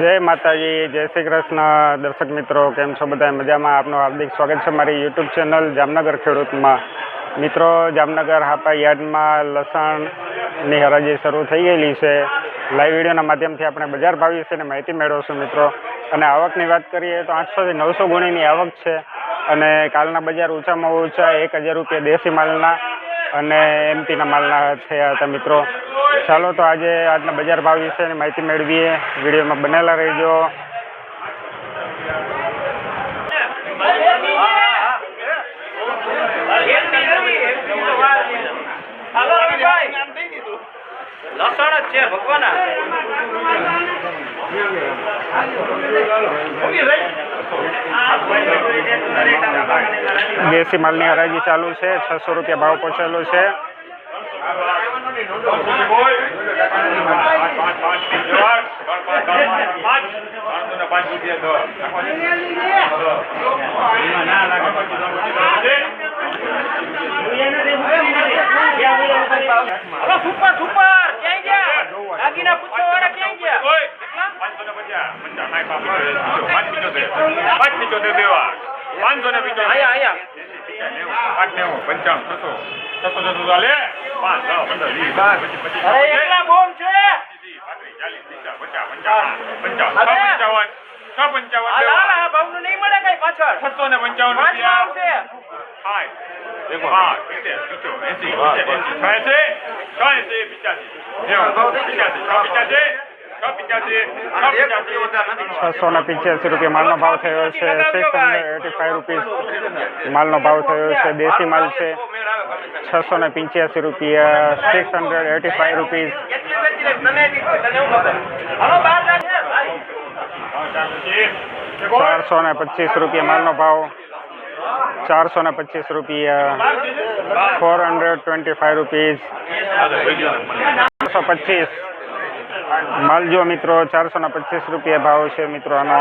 જય માતાજી, જય શ્રી કૃષ્ણ. દર્શક મિત્રો, કેમ છો બધા? મજામાં? આપનું હાર્દિક સ્વાગત છે મારી યુટ્યુબ ચેનલ જામનગર ખેડૂતમાં. મિત્રો, જામનગર હાપા યાર્ડમાં લસણની હરાજી શરૂ થઈ ગયેલી છે. લાઈવ વિડીયોના માધ્યમથી આપણે બજાર ભાવ વિશેની માહિતી મેળવશું, મિત્રો. અને આવકની વાત કરીએ તો આઠસોથી નવસો ગુણીની આવક છે. અને કાલના બજાર ઊંચામાં ઊંચા એક હજાર રૂપિયા દેશી માલના અને એમપીના માલના થયા હતા, મિત્રો. ચાલો તો આજે આજના બજાર ભાવ વિશેની માહિતી મેળવીએ. વિડીયોમાં બનેલા રહેજો. લસણ જ છે ભગવાન. દેશી માલની હરાજી ચાલુ છે છસો રૂપિયા ભાવ પહોંચેલો છે. સુપર સુપર ક્યાં ગયા દાગીના પૂછવા વાળા ક્યાં ગયા પાંચસો ને આયા આયા પાંચ નેવું પંચાવન છસો છસો છસો ચાલે અરે એકલા બોમ્બ છે પંચાવન. પંચાવન છ પંચાવન છ પંચાવન આ લાલ આ ભાવનું નહીં મળે કઈ પાછળ છસો ને પંચાવન પાંચમાં રૂપિયા આવશે સાઠ પાંચ સિત્તેર સિત્તેર એસી એસી છ્યાસી છ્યાસી પિચ્યાસી નેવું પિચ્યાસી છ પિચ્યાસી છ પિચ્યાસી છ પિચ્યાસી છસો ને પિચ્યાસી રૂપિયા માલનો ભાવ થયો છે six hundred eighty five rupees માલનો ભાવ થયો છે દેશી માલ છે છસો ને પંચ્યાસી રૂપિયા six hundred eighty five rupees hello બાર જાગે ચારસો ને પચીસ રૂપિયા માલનો ભાવ ચારસો ને પચીસ રૂપિયા four hundred twenty five rupees ચારસો પચીસ માલ જો મિત્રો ચારસો ને પચીસ રૂપિયા ભાવ છે મિત્રો આનો.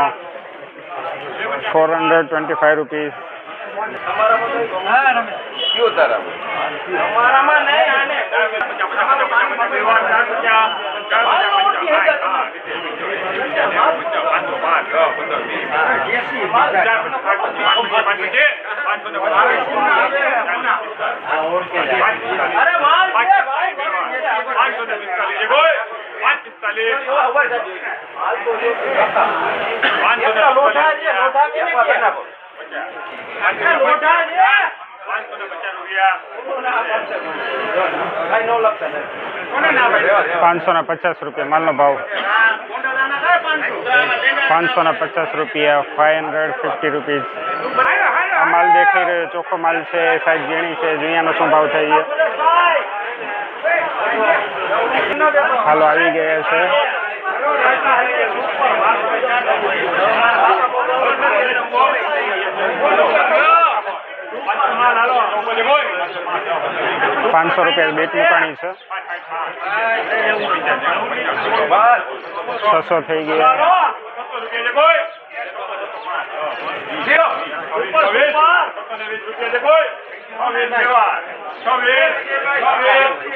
Four hundred twenty five rupees અમારામાં નહીં આને અરે માલ છે ભાઈ. પાંચસો. ને પાંચસો રૂપિયા માલનો ભાવ. પાંચસો ને પચાસ રૂપિયા ફાઈવ હંડ્રેડ ફિફ્ટી રૂપીસ આ માલ દેખાઈ રહ્યો ચોખ્ખો માલ છે સાઈઝ ઝીણી છે જુનિયાનો શું ભાવ થઈ ગયો હાલો આવી ગયા છે. પાંચસો રૂપિયા બેટ મુકાણી છે. છસો થઈ ગયા.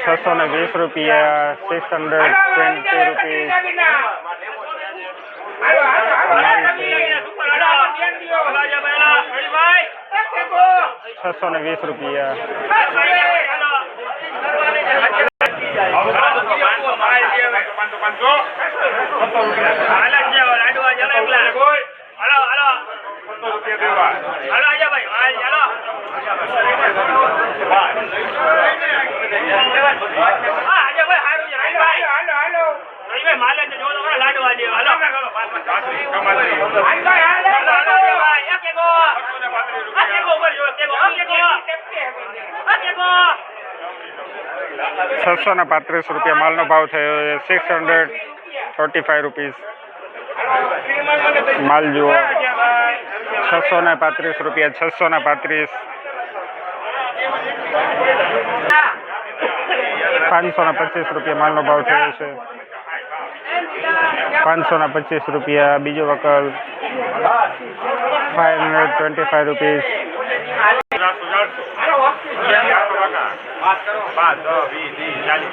છસો ને વીસ રૂપિયા સિક્સ હંડ્રેડ ટ્વેન્ટી રૂપીસ. છસો ને વીસ રૂપિયા. છસો ને પાંત્રીસ રૂપિયા માલનો ભાવ થયો છે. Six hundred thirty five rupees માલ જુઓ. છસો ને પાંત્રીસ રૂપિયા છસો ને પાંત્રીસ. પાંચસો ને પચીસ રૂપિયા માલનો ભાવ થયો છે. પાંચસો ને પચીસ રૂપિયા, બીજો વકલ. ફાઈવ હંડ્રેડ ટ્વેન્ટી ફાઈવ વીસ, ત્રીસ, ચાલીસ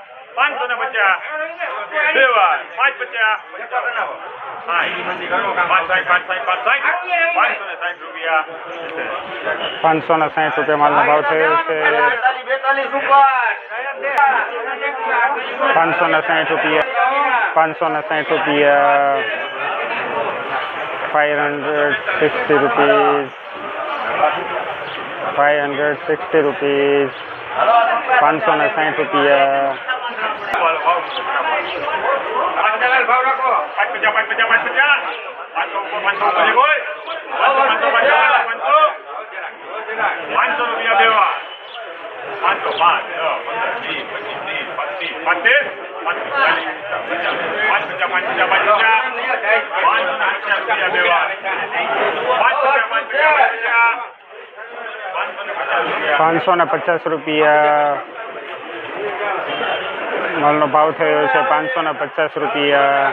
પચાસ, પાંચ પચાસ, પાંચ પચાસ, પાંચસો ને પચાસ બે વાર પાંચ પચાસ પાંચસો ને સાહીઠ રૂપિયા માલનો ભાવ થયો છે. પાંચસો ને સાઠ રૂપિયા. પાંચસો ને સાઠ રૂપિયા. Five hundred sixty rupees five hundred sixty rupees પાંચસો ને સાઠ રૂપિયા પાંચ પચાસ, પાંચ પચાસ, પાંચ પચાસ. પાંચસો ઉપર, પાંચસો ઉપર એક હોય. પાંચસો, પાંચસો, પાંચસો, પાંચસો. પાંચસો રૂપિયા દેવા પાંચસો પાંચ છ પંદર વીસ પચીસ ત્રીસ પચીસ પાંત્રીસ પાંત્રીસ ચાલીસ પાંચ પચાસ પાંચ પચાસ પાંચ પચાસ પાંચસો ને પચાસ રૂપિયા દેવા પાંચ પચાસ પાંચ પચાસ પાંચ પચાસ પાંચસો ને પચાસ રૂપિયા પાંચસો ને પચાસ રૂપિયા માલનો ભાવ થયો છે પાંચસો ને પચાસ રૂપિયા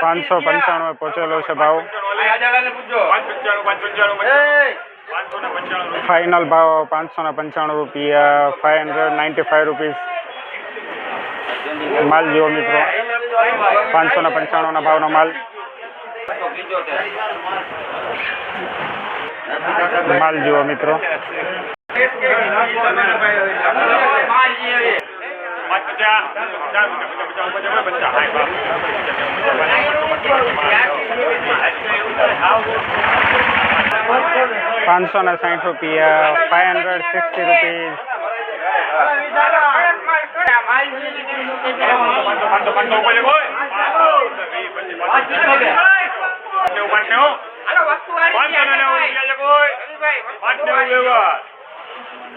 પાંચસો પંચાણું પહોંચેલો છે ભાવ. ફાઇનલ ભાવ પાંચસો ને પંચાણું રૂપિયા five hundred ninety five rupees માલ જુઓ મિત્રો. પાંચસો ને પંચાણુંના ભાવનો માલ માલ જુઓ મિત્રો પાંચસો ને સાઠ રૂપિયા ફાઇવ હંડ્રેડ સિક્સટી રૂપીઝ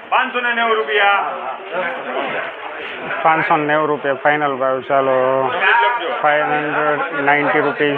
પાંચસો ને નેવું રૂપિયા પાંચસો નેવું રૂપિયા ફાઇનલ ભાવ ચાલો ફાઈવ હંડ્રેડ નાઇન્ટી આખો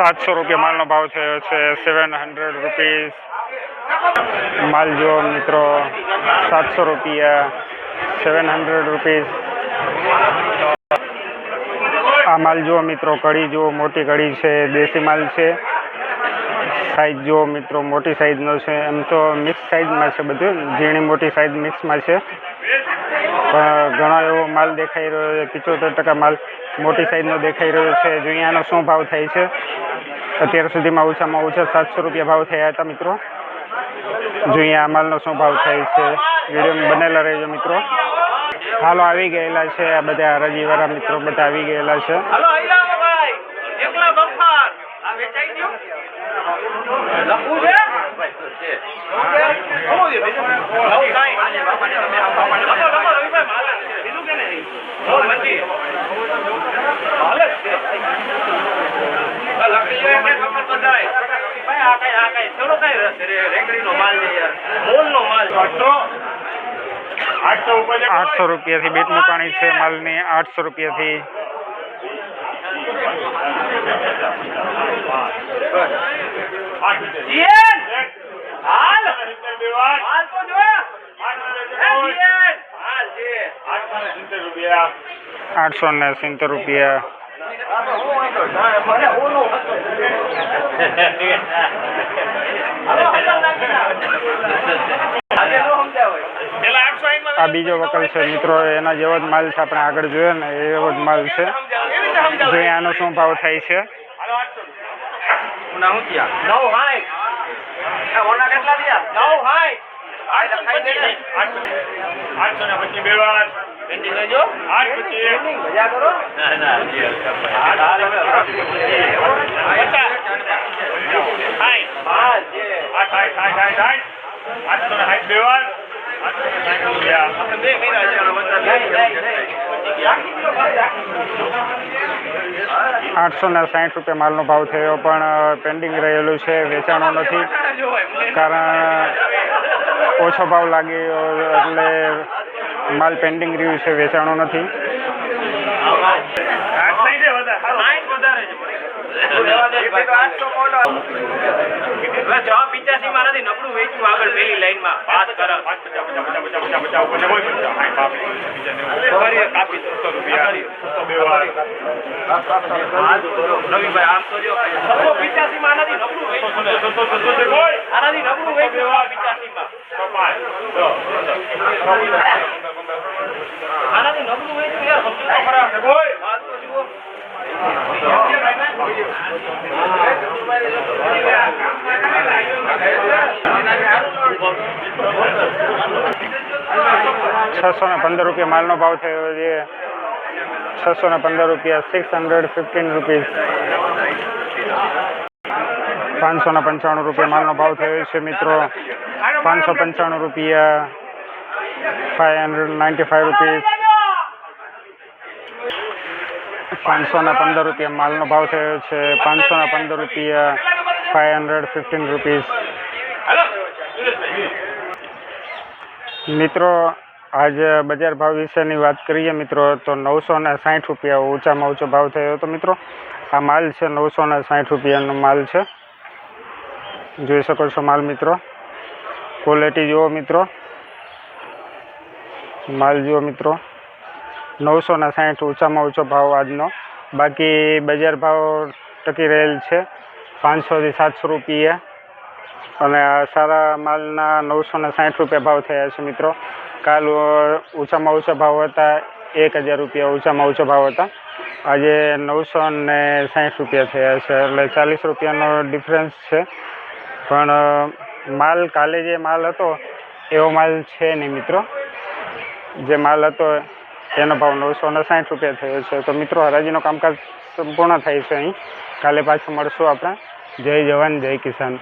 સાતસો રૂપિયા માલનો ભાવ થયો છે સેવન હંડ્રેડ રૂપીઝ માલ જુઓ મિત્રો, સાતસો રૂપિયા સેવન હંડ્રેડ રૂપીઝ આ માલ જુઓ મિત્રો, કઢી જુઓ, મોટી કઢી છે, દેશી માલ છે. સાઈઝ જુઓ મિત્રો, મોટી સાઈઝનો છે. એમ તો મિક્સ સાઈઝમાં છે બધું, ઝીણી મોટી સાઈઝ મિક્સમાં છે. પણ ઘણો એવો માલ દેખાઈ રહ્યો છે, પિચોતેર ટકા માલ મોટી સાઈઝનો દેખાઈ રહ્યો છે. જોઈએ આનો શું ભાવ થાય છે. અત્યાર સુધીમાં ઓછામાં ઓછા સાતસો રૂપિયા ભાવ થયા હતા મિત્રો. જોઈએ આ માલનો શું ભાવ થાય છે? વીડિયો બનેલા રહેજો, મિત્રો. હાલો, આવી ગયેલા છે. આ બધા હરાજીવાળા મિત્રો બધા આવી ગયેલા છે. લખી આ લખી લે કે ખબર બધાય. ભાઈ, આ કાંઈ, આ કાંઈ, થોડો કાંઈ રસ રે, રેંગડીનો માલ છે યાર. મોલનો માલ છે. આઠસો આઠસો ઉપર એક હોય. આઠસો રૂપિયાથી બીટ મુકાણી છે માલની આઠસો રૂપિયાથી જીએન! હાલ! સિત્તેર બે વાર. હાલ તો જો. આઠસો ને હે, સિત્તેર. જીએન! હાલ છે. આઠસો ને સિત્તેર રૂપિયા આ બીજો વકલ છે. મિત્રો એના જેવો જ માલ છે. આપણે આગળ જોઈએ ને એવો જ માલ છે. જોઈએ આનો શું ભાવ થાય છે. કેટલા પેન્ડિંગ લેજો. આઠ મજા કરો. ના ના આઠસો ને સાઠ રૂપિયા માલનો ભાવ થયો પણ પેન્ડિંગ રહેલું છે વેચાણો નથી. કારણ ઓછો ભાવ લાગ્યો એટલે માલ પેન્ડિંગ રહ્યું છે વેચાણો નથી. માં નબળું વેચ્યું પિચાસી માં આનાથી નબળું યાર સમજો તો ખરા. તો જુઓ છસો ને પંદર રૂપિયા માલનો ભાવ થયો છે છસો ને પંદર રૂપિયા સિક્સ હંડ્રેડ ફિફ્ટીન રૂપીઝ પાંચસો ને પંચાણું રૂપિયા માલનો ભાવ થયો છે મિત્રો. પાંચસો પંચાણું રૂપિયા five hundred ninety five rupees પાંચસો ને પંદર રૂપિયા માલનો ભાવ થયો છે. પાંચસો ને પંદર રૂપિયા ફાઇવ હંડ્રેડ ફિફ્ટીન રૂપીઝ મિત્રો, આજે બજાર ભાવ વિશેની વાત કરીએ મિત્રો, તો નવસો ને સાઠ રૂપિયા ઊંચામાં ઊંચો ભાવ થયો હતો મિત્રો. આ માલ છે નવસો ને સાઠ રૂપિયાનો માલ છે. જોઈ શકો છો માલ મિત્રો. ક્વોલિટી જુઓ મિત્રો. માલ જુઓ મિત્રો. નવસો ને સાઠ ઊંચામાં ઊંચો ભાવ આજનો. બાકી બજાર ભાવ ટકી રહેલ છે. પાંચસોથી સાતસો રૂપિયા. અને સારા માલના નવસો ને સાઠ રૂપિયા ભાવ થયા છે મિત્રો. કાલ ઊંચામાં ઊંચા ભાવ હતા એક હજાર રૂપિયા ઊંચામાં ઊંચા ભાવ હતા. આજે નવસો ને સાઠ રૂપિયા થયા છે. એટલે ચાલીસ રૂપિયાનો ડિફરન્સ છે. પણ માલ કાલે જે માલ હતો, એવો માલ છે નહીં મિત્રો. જે માલ હતો, એનો ભાવ નવસો ને સાઠ રૂપિયા થયો છે. તો મિત્રો, હરાજીનો કામકાજ સંપૂર્ણ થાય છે અહીં. કાલે પાછું મળશું આપણે. જય જવાન, જય કિસાન.